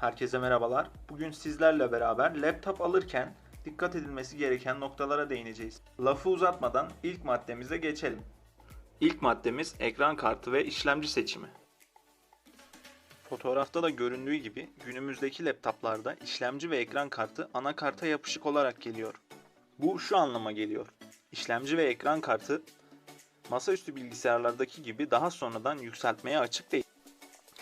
Herkese merhabalar. Bugün sizlerle beraber laptop alırken dikkat edilmesi gereken noktalara değineceğiz. Lafı uzatmadan ilk maddemize geçelim. İlk maddemiz ekran kartı ve işlemci seçimi. Fotoğrafta da göründüğü gibi günümüzdeki laptoplarda işlemci ve ekran kartı anakarta yapışık olarak geliyor. Bu şu anlama geliyor. İşlemci ve ekran kartı masaüstü bilgisayarlardaki gibi daha sonradan yükseltmeye açık değil.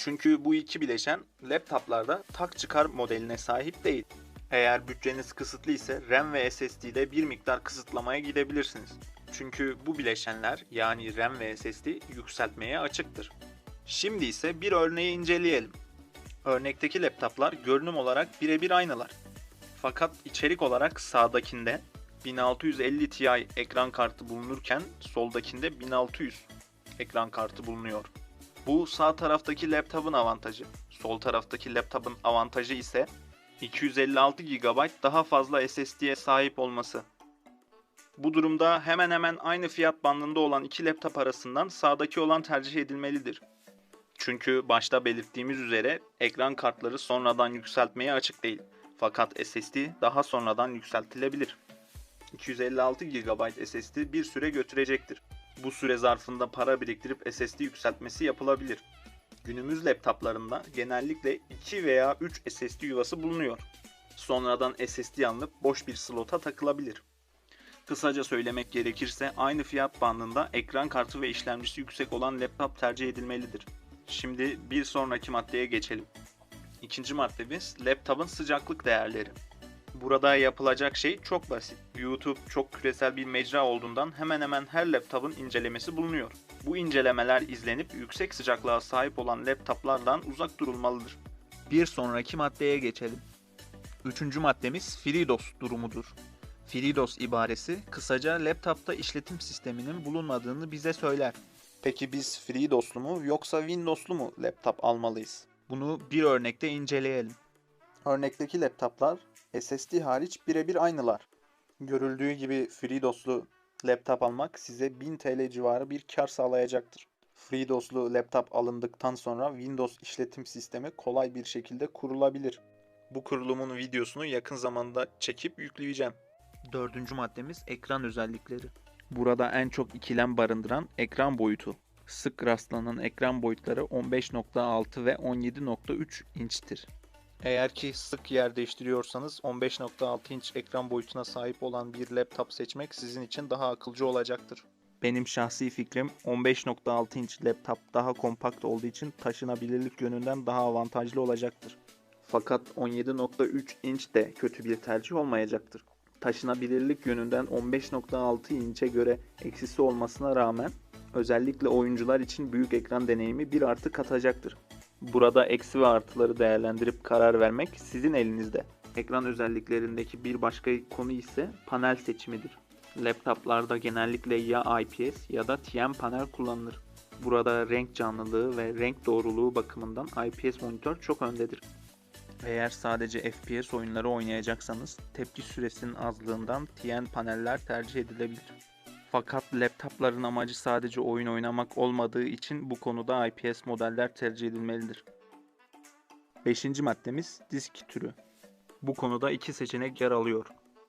Çünkü bu iki bileşen laptoplarda tak çıkar modeline sahip değil. Eğer bütçeniz kısıtlı ise RAM ve SSD'de bir miktar kısıtlamaya gidebilirsiniz. Çünkü bu bileşenler yani RAM ve SSD yükseltmeye açıktır. Şimdi ise bir örneği inceleyelim. Örnekteki laptoplar görünüm olarak birebir aynılar. Fakat içerik olarak sağdakinde 1650 Ti ekran kartı bulunurken soldakinde 1600 ekran kartı bulunuyor. Bu sağ taraftaki laptopun avantajı. Sol taraftaki laptopun avantajı ise 256 GB daha fazla SSD'ye sahip olması. Bu durumda hemen hemen aynı fiyat bandında olan iki laptop arasından sağdaki olan tercih edilmelidir. Çünkü başta belirttiğimiz üzere ekran kartları sonradan yükseltmeye açık değil. Fakat SSD daha sonradan yükseltilebilir. 256 GB SSD bir süre götürecektir. Bu süre zarfında para biriktirip SSD yükseltmesi yapılabilir. Günümüz laptoplarında genellikle 2 veya 3 SSD yuvası bulunuyor. Sonradan SSD alınıp boş bir slota takılabilir. Kısaca söylemek gerekirse aynı fiyat bandında ekran kartı ve işlemcisi yüksek olan laptop tercih edilmelidir. Şimdi bir sonraki maddeye geçelim. İkinci maddemiz laptopun sıcaklık değerleri. Burada yapılacak şey çok basit. YouTube çok küresel bir mecra olduğundan hemen hemen her laptopun incelemesi bulunuyor. Bu incelemeler izlenip yüksek sıcaklığa sahip olan laptoplardan uzak durulmalıdır. Bir sonraki maddeye geçelim. Üçüncü maddemiz FreeDOS durumudur. FreeDOS ibaresi kısaca laptopta işletim sisteminin bulunmadığını bize söyler. Peki biz FreeDOS'lu mu yoksa Windows'lu mu laptop almalıyız? Bunu bir örnekte inceleyelim. Örnekteki laptoplar SSD hariç birebir aynılar. Görüldüğü gibi FreeDOS'lu laptop almak size 1000 TL civarı bir kar sağlayacaktır. FreeDOS'lu laptop alındıktan sonra Windows işletim sistemi kolay bir şekilde kurulabilir. Bu kurulumun videosunu yakın zamanda çekip yükleyeceğim. Dördüncü maddemiz ekran özellikleri. Burada en çok ikilem barındıran ekran boyutu. Sık rastlanan ekran boyutları 15.6 ve 17.3 inçtir. Eğer ki sık yer değiştiriyorsanız 15.6 inç ekran boyutuna sahip olan bir laptop seçmek sizin için daha akılcı olacaktır. Benim şahsi fikrim 15.6 inç laptop daha kompakt olduğu için taşınabilirlik yönünden daha avantajlı olacaktır. Fakat 17.3 inç de kötü bir tercih olmayacaktır. Taşınabilirlik yönünden 15.6 inçe göre eksisi olmasına rağmen özellikle oyuncular için büyük ekran deneyimi bir artı katacaktır. Burada eksi ve artıları değerlendirip karar vermek sizin elinizde. Ekran özelliklerindeki bir başka konu ise panel seçimidir. Laptoplarda genellikle ya IPS ya da TN panel kullanılır. Burada renk canlılığı ve renk doğruluğu bakımından IPS monitör çok öndedir. Eğer sadece FPS oyunları oynayacaksanız tepki süresinin azlığından TN paneller tercih edilebilir. Fakat laptopların amacı sadece oyun oynamak olmadığı için bu konuda IPS modeller tercih edilmelidir. Beşinci maddemiz disk türü. Bu konuda iki seçenek yer alıyor.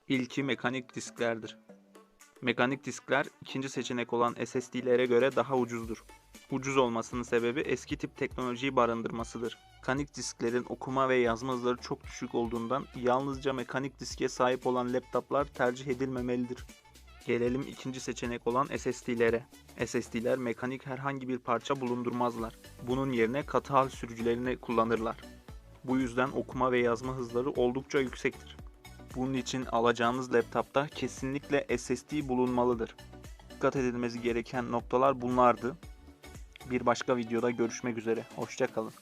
İlki mekanik disklerdir. Mekanik diskler ikinci seçenek olan SSD'lere göre daha ucuzdur. Ucuz olmasının sebebi eski tip teknolojiyi barındırmasıdır. Mekanik disklerin okuma ve yazma hızları çok düşük olduğundan yalnızca mekanik diske sahip olan laptoplar tercih edilmemelidir. Gelelim ikinci seçenek olan SSD'lere. SSD'ler mekanik herhangi bir parça bulundurmazlar. Bunun yerine katı hal sürücülerini kullanırlar. Bu yüzden okuma ve yazma hızları oldukça yüksektir. Bunun için alacağınız laptopta kesinlikle SSD bulunmalıdır. Dikkat edilmesi gereken noktalar bunlardı. Bir başka videoda görüşmek üzere. Hoşçakalın.